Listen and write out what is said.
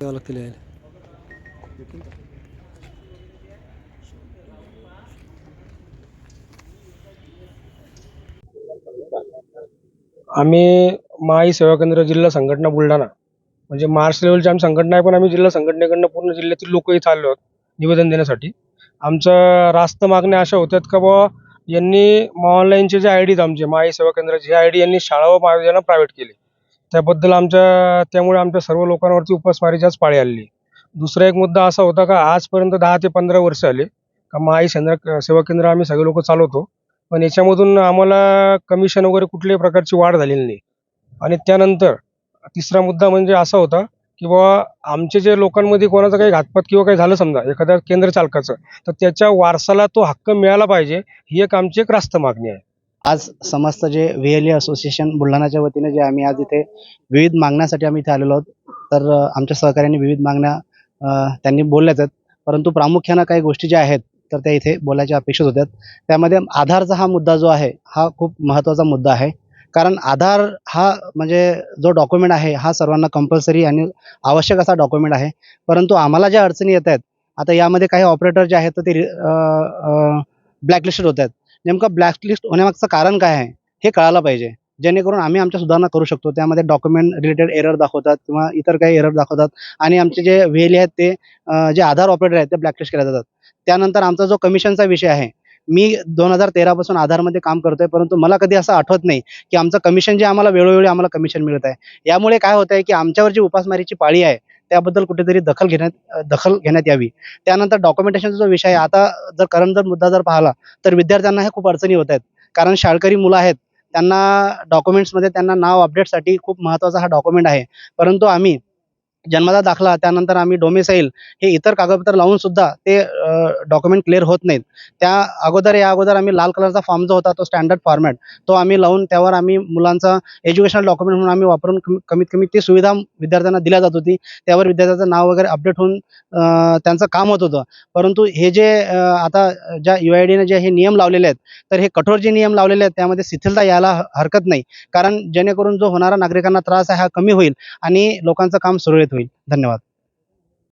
यायला लागतील यायला आम्ही माई सेवा केंद्र जिल्हा संघटना बुलढाणा. म्हणजे महाराष्ट्र लेवलची आम्ही संघटना आहे पण आम्ही जिल्हा संघटनेकडनं पूर्ण जिल्ह्यातील लोक इथं आलो आहोत निवेदन देण्यासाठी. आमचं रास्त मागण्या अशा होत्यात का बुवा यांनी ऑनलाईनचे जे आय डी आमचे माई सेवा केंद्राचे आय डी यांनी शाळा व महाविद्यालयानं प्रायव्हेट केले. त्याबद्दल आमच्या त्यामुळे आमच्या सर्व लोकांवरती उपासमारीच्याच पाळी आलेली दुसरा एक मुद्दा असा होता का आजपर्यंत दहा ते पंधरा वर्ष आले. का माई सेंद्र सेवा केंद्र आम्ही सगळे लोक चालवतो. पण याच्यामधून आम्हाला कमिशन वगैरे कुठल्याही प्रकारची वाढ झालेली नाही. आणि त्यानंतर तिसरा मुद्दा म्हणजे असा होता की बाबा आमचे जे लोकांमध्ये कोणाचं काही घातपात किंवा काही झालं समजा एखाद्या केंद्र चालकाचं तर त्याच्या वारसाला तो हक्क मिळाला पाहिजे ही एक आमची एक रास्त मागणी आहे. आज समस्त जे व्ही एल असोसिएशन बुलढाणाच्या वतीने जे आम्ही आज इथे विविध मागण्यासाठी आम्ही इथे आलेलो आहोत. तर आमच्या सहकार्याने विविध मागण्या त्यांनी बोलल्याच आहेत परंतु प्रामुख्यानं काही गोष्टी ज्या आहेत तर त्या इथे बोलायच्या अपेक्षित होत्या त्यामध्ये आधारचा हा मुद्दा जो आहे हा खूप महत्त्वाचा मुद्दा आहे. कारण आधार हा म्हणजे जो डॉक्युमेंट आहे हा सर्वांना कंपल्सरी आणि आवश्यक असा डॉक्युमेंट आहे. परंतु आम्हाला ज्या अडचणी येत आहेत आता यामध्ये काही ऑपरेटर जे आहेत तर ते ब्लॅकलिस्टेड होत आहेत. नेमकं ब्लॅकलिस्ट होण्यामागचं कारण काय आहे हे कळायला पाहिजे. जेणेकरून आम्ही आमच्या सुधारणा करू शकतो. त्यामध्ये डॉक्युमेंट रिलेटेड एरर दाखवतात किंवा इतर काही एरर दाखवतात. आणि आमचे जे व्हेली आहेत ते जे आधार ऑपरेटर आहेत ते ब्लॅकलिस्ट केले जातात. त्यानंतर आमचा जो कमिशनचा विषय आहे मी दोन हजार तेरापासून आधारमध्ये काम करतोय परंतु मला कधी असं आठवत नाही की आमचं कमिशन जे आम्हाला वेळोवेळी आम्हाला कमिशन मिळत आहे. यामुळे काय होत आहे की आमच्यावर जी उपासमारीची पाळी आहे त्याबद्दल कुठेतरी दखल घेण्यात दखल घेण्यात यावी. त्यानंतर डॉक्युमेंटेशनचा जो विषय आहे आता जर करंट जर मुद्दा जर पाहिला तर विद्यार्थ्यांना हे खूप अडचणी होत आहेत. कारण शाळकरी मुलं आहेत त्यांना डॉक्युमेंट्समध्ये त्यांना नाव अपडेटसाठी खूप महत्त्वाचा हा डॉक्युमेंट आहे. परंतु आम्ही जन्मदा दाखला त्यानंतर आम्ही डोमेसाईल हे इतर कागदपत्र लावून सुद्धा ते डॉक्युमेंट क्लिअर होत नाहीत. त्या अगोदर या अगोदर आम्ही लाल कलरचा फॉर्म जो होता तो स्टँडर्ड फॉर्मॅट तो आम्ही लावून त्यावर आम्ही मुलांचा एज्युकेशनल डॉक्युमेंट म्हणून आम्ही वापरून कमी- कमीत कमी ती सुविधा विद्यार्थ्यांना दिल्या जात होती. त्यावर विद्यार्थ्याचं नाव वगैरे अपडेट होऊन त्यांचं काम होत होतं. परंतु हे जे आता ज्या यू आय डीने जे हे नियम लावलेले आहेत तर हे कठोर जे नियम लावलेले आहेत त्यामध्ये शिथिलता यायला हरकत नाही. कारण जेणेकरून जो होणारा नागरिकांना त्रास आहे हा कमी होईल आणि लोकांचं काम सुरळीत होईल. धन्यवाद.